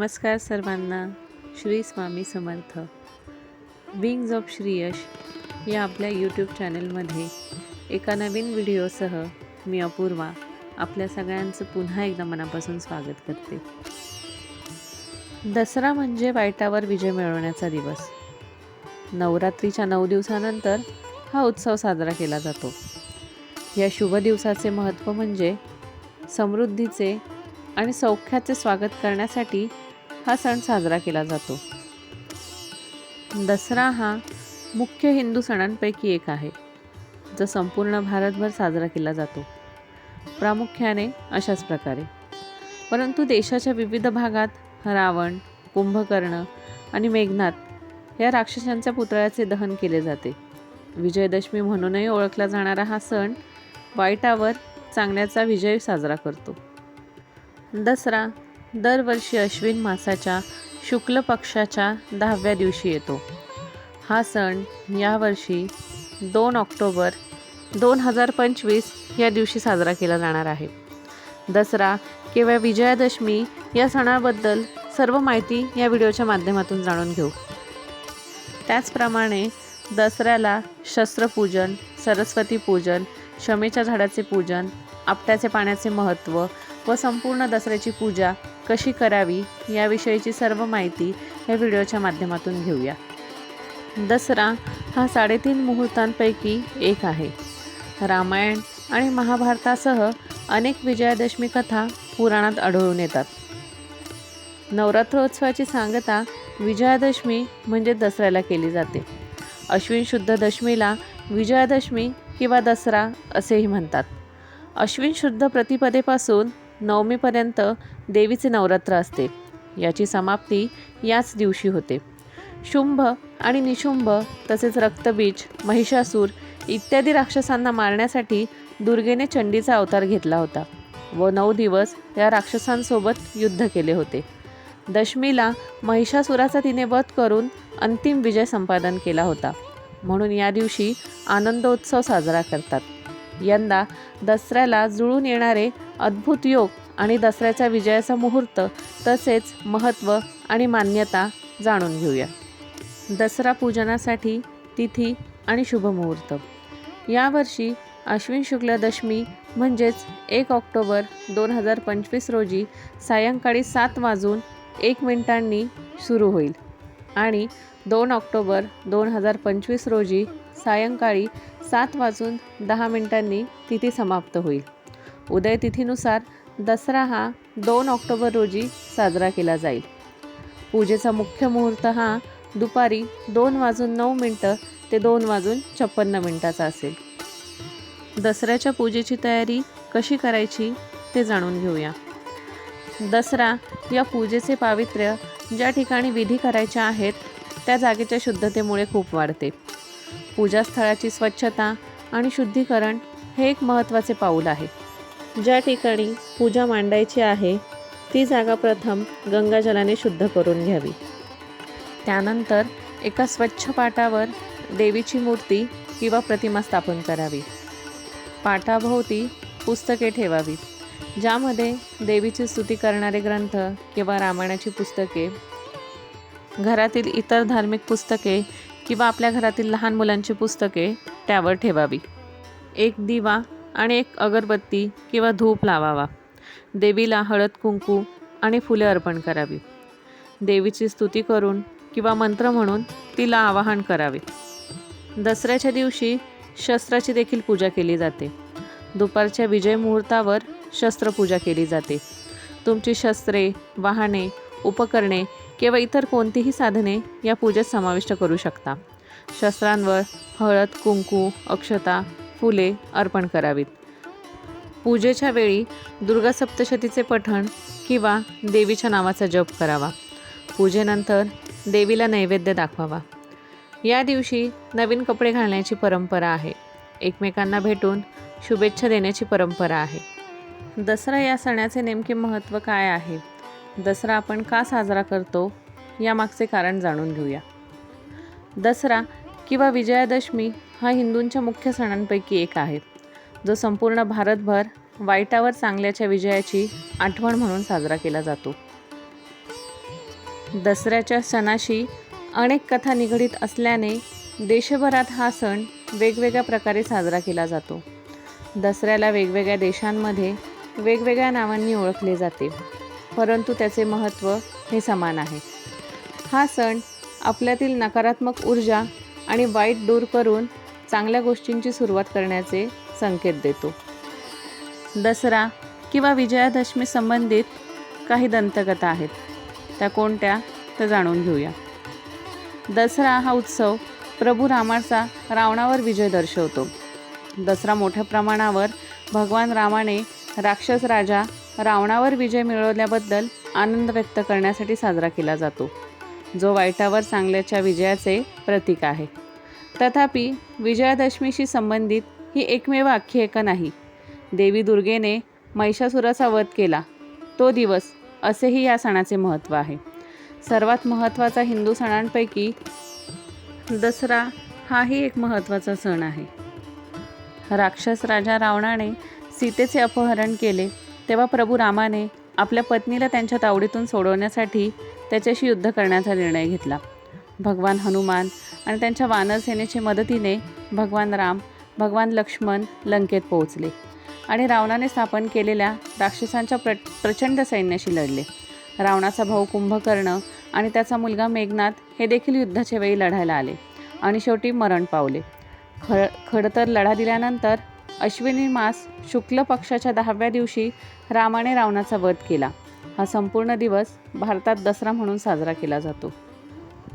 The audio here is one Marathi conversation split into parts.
नमस्कार सर्वांना. श्री स्वामी समर्थ. विंग्ज ऑफ श्रीयश या आपल्या यूट्यूब चॅनलमध्ये एका नवीन व्हिडिओसह मी अपूर्वा आपल्या सगळ्यांचं पुन्हा एकदा मनापासून स्वागत करते. दसरा म्हणजे वाईटावर विजय मिळवण्याचा दिवस. नवरात्रीच्या नऊ दिवसानंतर हा उत्सव साजरा केला जातो. या शुभ दिवसाचे महत्त्व म्हणजे समृद्धीचे आणि सौख्याचे स्वागत करण्यासाठी हा सण साजरा केला जातो. दसरा हा मुख्य हिंदू सणांपैकी एक आहे जो संपूर्ण भारतभर साजरा केला जातो. प्रामुख्याने अशाच प्रकारे. परंतु देशाच्या विविध भागात रावण कुंभकर्ण आणि मेघनाथ या राक्षसांच्या पुतळ्याचे दहन केले जाते. विजयदशमी म्हणूनही ओळखला जाणारा हा सण वाईटावर चांगल्याचा विजय साजरा करतो. दसरा दरवर्षी अश्विन मासाच्या शुक्ल पक्षाच्या दहाव्या दिवशी येतो. हा सण यावर्षी दोन ऑक्टोबर दोन हजार पंचवीस या दिवशी साजरा केला जाणार आहे. दसरा किंवा विजयादशमी या सणाबद्दल सर्व माहिती या व्हिडिओच्या माध्यमातून जाणून घेऊ. त्याचप्रमाणे दसऱ्याला शस्त्रपूजन सरस्वती पूजन शमेच्या झाडाचे पूजन आपट्याचे पाण्याचे महत्त्व व संपूर्ण दसऱ्याची पूजा कशी करावी याविषयीची सर्व माहिती या व्हिडिओच्या माध्यमातून घेऊया. दसरा हा साडेतीन मुहूर्तांपैकी एक आहे. रामायण आणि महाभारतासह अनेक विजयादशमी कथा पुराणात आढळून येतात. नवरात्रोत्सवाची सांगता विजयादशमी म्हणजे दसऱ्याला केली जाते. अश्विन शुद्ध दशमीला विजयादशमी किंवा दसरा असेही म्हणतात. अश्विन शुद्ध प्रतिपदेपासून नवमीपर्यंत देवीचे नवरात्र असते. याची समाप्ती याच दिवशी होते. शुंभ आणि निशुंभ तसेच रक्तबीज महिषासूर इत्यादी राक्षसांना मारण्यासाठी दुर्गेने चंडीचा अवतार घेतला होता व नऊ दिवस या राक्षसांसोबत युद्ध केले होते. दशमीला महिषासुराचा तिने वध करून अंतिम विजय संपादन केला होता. म्हणून या दिवशी आनंदोत्सव साजरा करतात. यंदा दसऱ्याला जुळून येणारे अद्भुत योग आणि दसऱ्याच्या विजयाचा मुहूर्त तसेच महत्त्व आणि मान्यता जाणून घेऊया. दसरा पूजनासाठी तिथी आणि शुभमुहूर्त. यावर्षी अश्विन शुक्ल दशमी म्हणजेच एक ऑक्टोबर दोन हजार पंचवीस रोजी सायंकाळी सात वाजून एक मिनिटांनी सुरू होईल आणि दोन ऑक्टोबर दोन हजार पंचवीस रोजी सायंकाळी सात वाजून दहा मिनिटांनी तिथी समाप्त होईल. उदय तिथीनुसार दसरा हा दोन ऑक्टोबर रोजी साजरा केला जाईल. पूजेचा मुख्य मुहूर्त हा दुपारी दोन वाजून नऊ मिनटं ते दोन वाजून छप्पन्न मिनटाचा असेल. दसऱ्याच्या पूजेची तयारी कशी करायची ते जाणून घेऊया. दसरा या पूजेचे पावित्र्य ज्या ठिकाणी विधी करायच्या आहेत त्या जागेच्या शुद्धतेमुळे खूप वाढते. पूजास्थळाची स्वच्छता आणि शुद्धीकरण हे एक महत्त्वाचे पाऊल आहे. ज्या ठिकाणी पूजा मांडायची आहे ती जागा प्रथम गंगाजलाने शुद्ध करून घ्यावी. त्यानंतर एका स्वच्छ पाटावर देवीची मूर्ती किंवा प्रतिमा स्थापन करावी. पाटाभोवती पुस्तके ठेवावी ज्यामध्ये देवीची स्तुती करणारे ग्रंथ किंवा रामायणाची पुस्तके घरातील इतर धार्मिक पुस्तके किंवा आपल्या घरातील लहान मुलांची पुस्तके त्यावर ठेवावी. एक दिवा आणि एक अगरबत्ती किंवा धूप लावावा. देवीला हळद कुंकू आणि फुले अर्पण करावी. देवीची स्तुती करून किंवा मंत्र म्हणून तिला आवाहन करावे. दसऱ्याच्या दिवशी शस्त्राची देखील पूजा केली जाते. दुपारच्या विजय मुहूर्तावर शस्त्रपूजा केली जाते. तुमची शस्त्रे वाहने उपकरणे किंवा इतर कोणतीही साधने या पूजेत समाविष्ट करू शकता. शस्त्रांवर हळद कुंकू अक्षता फुले अर्पण करावीत. पूजेच्या वेळी दुर्गा सप्तशतीचे पठण किंवा देवीच्या नावाचा जप करावा. पूजेनंतर देवीला नैवेद्य दाखवावा. या दिवशी नवीन कपडे घालण्याची परंपरा आहे. एकमेकांना भेटून शुभेच्छा देण्याची परंपरा आहे. दसरा या सणाचे नेमके महत्त्व काय आहे? दसरा आपण का साजरा करतो यामागचे कारण जाणून घेऊया. दसरा किंवा विजयादशमी हा हिंदूंच्या मुख्य सणांपैकी एक आहे. जो संपूर्ण भारतभर वाईटावर चांगल्याच्या विजयाची आठवण म्हणून साजरा केला जातो. दसऱ्याच्या सणाशी अनेक कथा निगडीत असल्याने देशभरात हा सण वेगवेगळ्या प्रकारे साजरा केला जातो. दसऱ्याला वेगवेगळ्या देशांमध्ये वेगवेगळ्या नावांनी ओळखले जाते. परंतु त्याचे महत्त्व हे समान आहे. हा सण आपल्यातील नकारात्मक ऊर्जा आणि वाईट दूर करून चांगल्या गोष्टींची सुरुवात करण्याचे संकेत देतो. दसरा किंवा विजयादशमी संबंधित काही दंतकथा आहेत. त्या कोणत्या तर जाणून घेऊया. दसरा हा उत्सव प्रभू रामाचा रावणावर विजय दर्शवतो. दसरा मोठ्या प्रमाणावर भगवान रामाने राक्षस राजा रावणावर विजय मिळवल्याबद्दल आनंद व्यक्त करण्यासाठी साजरा केला जातो. जो वाईटावर चांगल्याच्या विजयाचे प्रतीक आहे. तथापि विजयादशमीशी संबंधित ही एकमेव आख्यायिका नाही. देवी दुर्गेने महिषासुराचा वध केला. तो दिवस असेही या सणाचे महत्त्व आहे. सर्वात महत्त्वाचा हिंदू सणांपैकी दसरा हाही एक महत्त्वाचा सण आहे. राक्षस राजा रावणाने सीतेचे अपहरण केले. तेव्हा प्रभू रामाने आपल्या पत्नीला त्यांच्या तावडीतून सोडवण्यासाठी त्याच्याशी युद्ध करण्याचा निर्णय घेतला. भगवान हनुमान आणि त्यांच्या वानरसेनेच्या मदतीने भगवान राम भगवान लक्ष्मण लंकेत पोहोचले आणि रावणाने स्थापन केलेल्या राक्षसांच्या प्र प्रचंड सैन्याशी लढले. रावणाचा भाऊ कुंभकर्ण आणि त्याचा मुलगा मेघनाथ हे देखील युद्धाच्या वेळी लढायला आले आणि शेवटी मरण पावले. खड खडतर लढा दिल्यानंतर अश्विनी मास शुक्ल पक्षाच्या दहाव्या दिवशी रामाने रावणाचा वध केला. हा संपूर्ण दिवस भारतात दसरा म्हणून साजरा केला जातो.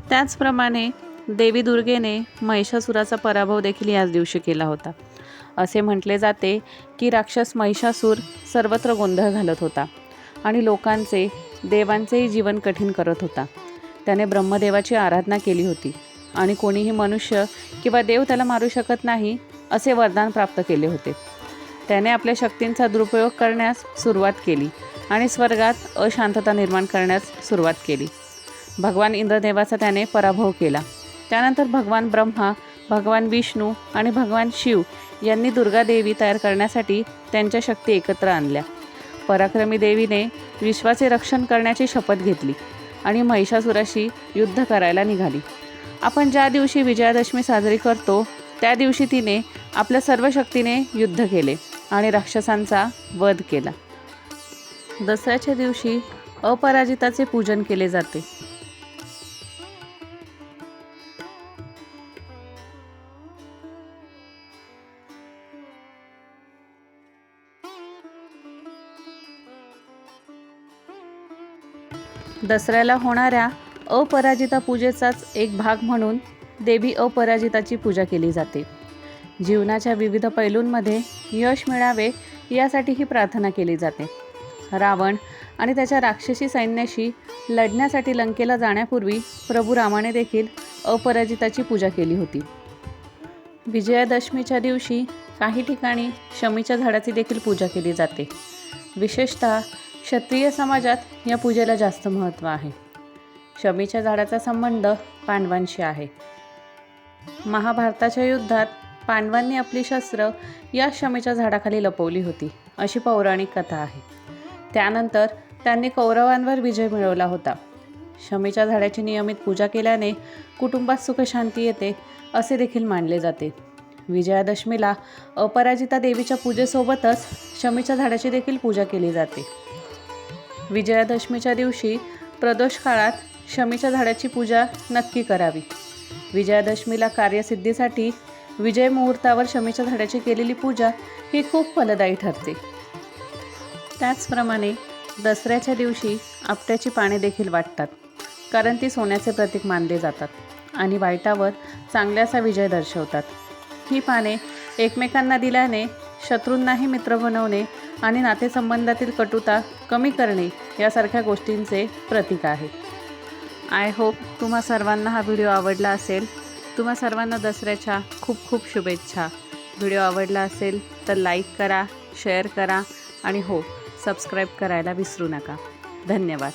त्याचप्रमाणे देवी दुर्गेने महिषासुराचा पराभव देखील याच दिवशी केला होता. असे म्हटले जाते की राक्षस महिषासूर सर्वत्र गोंधळ घालत होता आणि लोकांचे देवांचेही जीवन कठीण करत होता. त्याने ब्रह्मदेवाची आराधना केली होती आणि कोणीही मनुष्य किंवा देव त्याला मारू शकत नाही असे वरदान प्राप्त केले होते. त्याने आपल्या शक्तींचा दुरुपयोग करण्यास सुरुवात केली आणि स्वर्गात अशांतता निर्माण करण्यास सुरुवात केली. भगवान इंद्रदेवाचा त्याने पराभव केला. त्यानंतर भगवान ब्रह्मा भगवान विष्णू आणि भगवान शिव यांनी दुर्गा देवी तयार करण्यासाठी त्यांच्या शक्ती एकत्र आणल्या. पराक्रमी देवीने विश्वाचे रक्षण करण्याची शपथ घेतली आणि महिषासुराशी युद्ध करायला निघाली. आपण ज्या दिवशी विजयादशमी साजरी करतो त्या दिवशी तिने आपल्या सर्व शक्तीने युद्ध केले आणि राक्षसांचा वध केला. दसऱ्याच्या दिवशी अपराजिताचे पूजन केले जाते. दसऱ्याला होणाऱ्या अपराजिता पूजेचाच एक भाग म्हणून देवी अपराजिताची पूजा केली जाते. जीवनाच्या विविध पैलूंमध्ये यश मिळावे यासाठी ही प्रार्थना केली जाते. रावण आणि त्याच्या राक्षसी सैन्याशी लढण्यासाठी लंकेला जाण्यापूर्वी प्रभू रामाने देखील अपराजिताची पूजा केली होती. विजयादशमीच्या दिवशी काही ठिकाणी शमीच्या झाडाची देखील पूजा केली जाते. विशेषतः क्षत्रिय समाजात या पूजेला जास्त महत्त्व आहे. शमीच्या झाडाचा संबंध पांडवांशी आहे. महाभारताच्या युद्धात पांडवांनी आपली शस्त्र या शमीच्या झाडाखाली लपवली होती अशी पौराणिक कथा आहे. त्यानंतर त्यांनी कौरवांवर विजय मिळवला होता. शमीच्या झाडाची नियमित पूजा केल्याने कुटुंबात सुखशांती येते असे देखील मानले जाते. विजयादशमीला अपराजिता देवीच्या पूजेसोबतच शमीच्या झाडाची देखील पूजा केली जाते. विजयादशमीच्या दिवशी प्रदोष काळात शमीच्या झाडाची पूजा नक्की करावी. विजयादशमीला कार्यसिद्धीसाठी विजय मुहूर्तावर शमीच्या झाडाची केलेली पूजा ही खूप फलदायी ठरते. त्याचप्रमाणे दसऱ्याच्या दिवशी आपट्याची पाने देखील वाटतात कारण ती सोन्याचे प्रतीक मानले जातात आणि वाईटावर चांगल्याचा विजय दर्शवतात. ही पाने एकमेकांना दिल्याने शत्रूंनाही मित्र बनवणे आणि नातेसंबंधातील कटुता कमी करणे यासारख्या गोष्टींचे प्रतीक आहे. आय होप तुम्हा सर्वांना हा व्हिडिओ आवडला असेल. तुम्हा सर्वांना दसऱ्याच्या खूप खूप शुभेच्छा. व्हिडिओ आवडला असेल तर लाईक करा शेअर करा आणि हो सबस्क्राईब करायला विसरू नका. धन्यवाद.